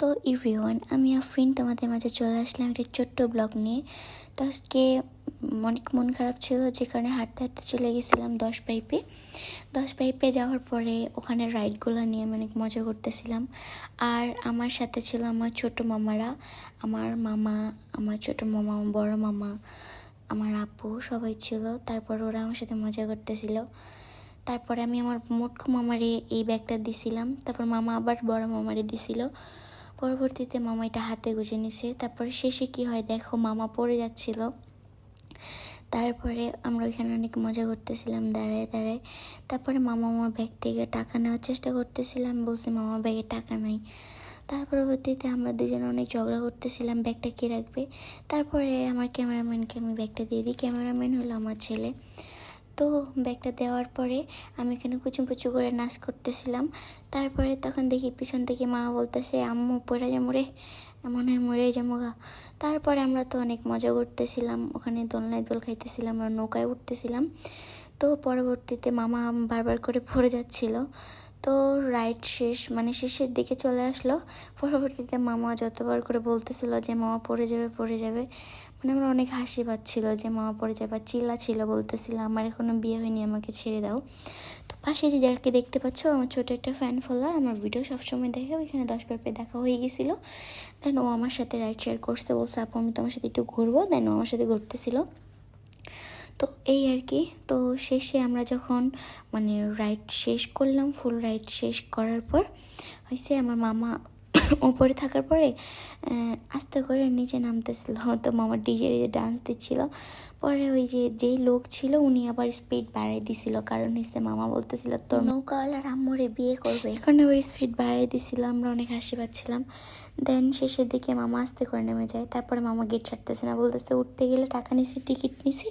তো ইভরিওয়ান আমি আফরিন তোমাদের মাঝে চলে আসলাম একটা ছোট্ট ব্লগ নিয়ে। তো আজকে অনেক মন খারাপ ছিল, যে কারণে হাঁটতে হাঁটতে চলে গেছিলাম দশ পাইপে দশ পাইপে যাওয়ার পরে ওখানে রাইডগুলো নিয়ে অনেক মজা করতেছিলাম। আর আমার সাথে ছিল আমার ছোট মামারা, আমার মামা, আমার ছোট মামা বড় মামা, আমার আপু সবাই ছিল। তারপর ওরা আমার সাথে মজা করতেছিল। তারপরে আমি আমার মোটকু মামারে এই ব্যাগটা দিছিলাম। তারপর মামা আবার বড় মামারে দিছিল। পরবর্তীতে মামা এটা হাতে গুজে নিছে। তারপরে শেষে কি হয় দেখো মামা পড়ে যাচ্ছিল। তারপরে আমরা ওইখানে অনেক মজা করতেছিলাম, দাঁড়ায় দাঁড়ায়। তারপরে মামা আমার ব্যাগ থেকে টাকা নেওয়ার চেষ্টা করতেছিলাম, বলছি মামা ব্যাগে টাকা নাই। তার পরবর্তীতে আমরা দুজনে অনেক ঝগড়া করতেছিলাম, ব্যাগটা কে রাখবে? তারপরে আমার ক্যামেরাম্যানকে আমি ব্যাগটা দিয়ে দিই। ক্যামেরাম্যান হলো আমার ছেলে। তো ব্যাগটা দেওয়ার পরে আমি এখানে কুচুমপুচু করে নাচ করতেছিলাম। তারপরে তখন দেখি পিছন থেকে মা বলতেছে, আম্মু, পড়ে যাব রে মনে হয় মরে যাব তারপরে আমরা তো অনেক মজা করতেছিলাম, ওখানে দোলনায় দোল খাইতেছিলাম, আমরা নৌকায় উঠতেছিলাম। তো পরবর্তীতে মামা বারবার করে পড়ে যাচ্ছিল। তো রাইড শেষ মানে শেষের দিকে চলে আসলো। পরবর্তীতে মামা যতবার করে বলতেছিল যে, মামা পড়ে যাবে পড়ে যাবে। মানে আমার অনেক হাসি পাচ্ছিল যে, মামা পড়ে যাবে। চিল্লা ছিল, বলতেছিল, আমার এখনও বিয়ে হয়নি, আমাকে ছেড়ে দাও। তো পাশে যে জায়গাকে দেখতে পাচ্ছ, আমার ছোটো একটা ফ্যান ফলোয়ার আমার ভিডিও সবসময় দেখে, ওইখানে দশ পেপে দেখা হয়ে গেছিল। দেন ও আমার সাথে রাইড শেয়ার করছে, বলছে, আপু, আমি তোমার সাথে একটু ঘুরবো। দেন ও আমার সাথে ঘুরতেছিল। তো এই আর কি। তো শেষে আমরা যখন মানে রাইড শেষ করলাম ফুল রাইড শেষ করার পর হয়েছে আমার মামা উপরে থাকার পরে আস্তে করে নিচে নামতেছিল। তো মামা ডিজে ডিজে ডান্স দিচ্ছিল। পরে ওই যে যেই লোক ছিল উনি আবার স্পিড বাড়াই দিছিল। কারণ হচ্ছে মামা বলতেছিল তোর নৌকাওয়ালার আম্মুরে বিয়ে করবে। এখন আবার স্পিড বাড়াই দিছিল। আমরা অনেক হাসি পাচ্ছিলাম। দেন শেষের দিকে মামা আস্তে করে নেমে যায়। তারপরে মামা গেট ছাড়তেছে না। বলতেছে উঠতে গেলে টাকা নিছি টিকিট নিছি।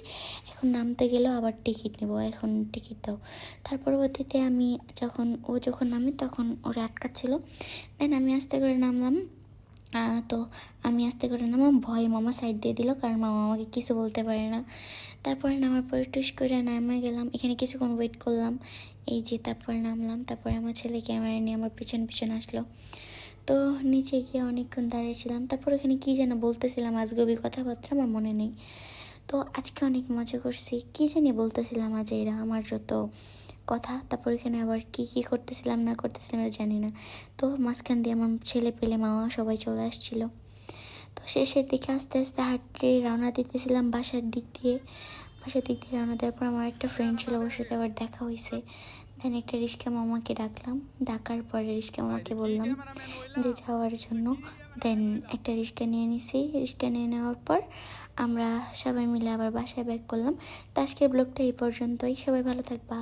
এখন নামতে গেলেও আবার টিকিট নেব। এখন টিকিট দাও। তার পরবর্তীতে আমি যখন ও যখন নামে তখন ওরা আটকাচ্ছিল। দেন আমি আস্তে করে নামলাম। তো আমি আস্তে করে নামলাম। ভয়ে মামা সাইড দিয়ে দিল, কারণ মামা আমাকে কিছু বলতে পারে না। তারপরে নামার পরে টুস করে নামে গেলাম। এখানে কিছুক্ষণ ওয়েট করলাম। এই যে তারপরে নামলাম। তারপরে আমার ছেলে ক্যামেরা নিয়ে আমার পিছন পিছন আসলো। তো নিচে গিয়ে অনেকক্ষণ দাঁড়িয়েছিলাম। তারপর এখানে কী যেন বলতেছিলাম, আজগবি কথাবার্তা আমার মনে নেই। তো আজকে অনেক মজা করছি। কী জানি বলতেছিলাম আজ এরা আমার যত কথা, তারপর এখানে আবার কি কি করতেছিলাম, না করতেছিলাম এটা জানি না। তো মাঝখান দিয়ে আমার ছেলে পেলে মামা সবাই চলে আসছিল। তো শেষের দিকে আস্তে আস্তে হাঁটতে রওনা দিতেছিলাম বাসার দিক দিয়ে। বাসার দিক দিয়ে রওনা দেওয়ার পর আমার একটা ফ্রেন্ড ছিল, ওর সাথে আবার দেখা হয়েছে দেন একটা রিস্কা মামাকে ডাকলাম। ডাকার পরে রিস্কা মামাকে বললাম যে যাওয়ার জন্য। দেন একটা রিস্কা নিয়ে নিছি। রিস্কা নিয়ে নেওয়ার পর আমরা সবাই মিলে আবার বাসায় ব্যাক করলাম। তো আজকের ব্লগটা এই পর্যন্তই। সবাই ভালো থাকবা।